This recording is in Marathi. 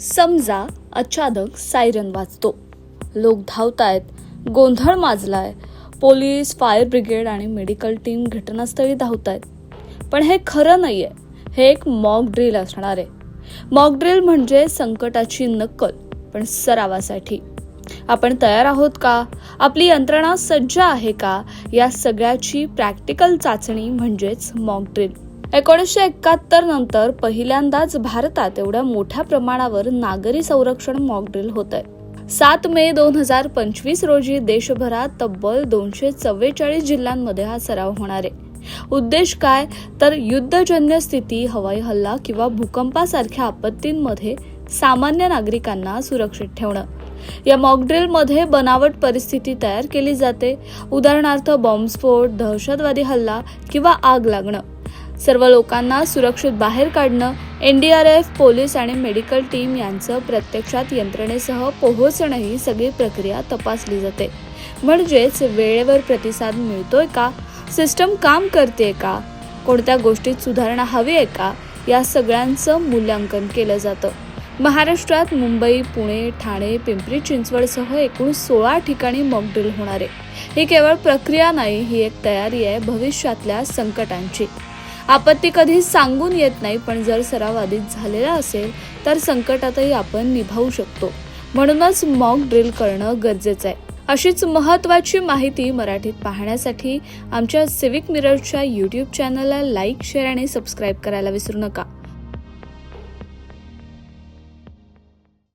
समजा अचानक सायरन वाजतो. लोक धावतायत गोंधळ माजलाय. पोलीस फायर ब्रिगेड आणि मेडिकल टीम घटनास्थळी धावतायत. पण हे खरं नाही आहे हे एक मॉक ड्रिल असणार आहे. मॉक ड्रिल म्हणजे संकटाची नक्कल पण सरावासाठी. आपण तयार आहोत का? आपली यंत्रणा सज्ज आहे का? या सगळ्याची प्रॅक्टिकल चाचणी म्हणजेच मॉक ड्रिल. एकोणीसशे एकाहत्तर नंतर पहिल्यांदाच भारतात एवढ्या मोठ्या प्रमाणावर नागरी संरक्षण मॉकड्रिल होत आहे सात मे दोन हजार पंचवीस रोजी देशभरात तब्बल दोनशे चव्वेचाळीस जिल्ह्यांमध्ये हा सराव होणार आहे. उद्देश काय? तर युद्धजन्य स्थिती हवाई हल्ला किंवा भूकंपासारख्या आपत्तींमध्ये सामान्य नागरिकांना सुरक्षित ठेवणं. या मॉकड्रिलमध्ये बनावट परिस्थिती तयार केली जाते. उदाहरणार्थ बॉम्बस्फोट दहशतवादी हल्ला किंवा आग लागणं. सर्व लोकांना सुरक्षित बाहेर काढणं एनडीआरएफ पोलीस आणि मेडिकल टीम यांचं प्रत्यक्षात यंत्रणेसह पोहोचणं ही सगळी प्रक्रिया तपासली जाते. म्हणजेच वेळेवर प्रतिसाद मिळतोय का? सिस्टम काम करते का? कोणत्या गोष्टीत सुधारणा हवी आहे का? या सगळ्यांचं मूल्यांकन केलं जातं. महाराष्ट्रात मुंबई पुणे ठाणे पिंपरी चिंचवडसह एकूण सोळा ठिकाणी मॉकड्रिल होणार आहे. ही केवळ प्रक्रिया नाही ही एक तयारी आहे भविष्यातल्या संकटांची. आपत्ती कधी सांगून येत नाही पण जर सराव आधीच झालेला असेल तर संकटातही आपण निभावू शकतो. म्हणूनच मॉक ड्रिल करणं गरजेचं आहे. अशीच महत्त्वाची माहिती मराठीत पाहण्यासाठी आमच्या सिविक मिररच्या यूट्यूब चॅनलला लाईक शेअर आणि सबस्क्राईब करायला विसरू नका.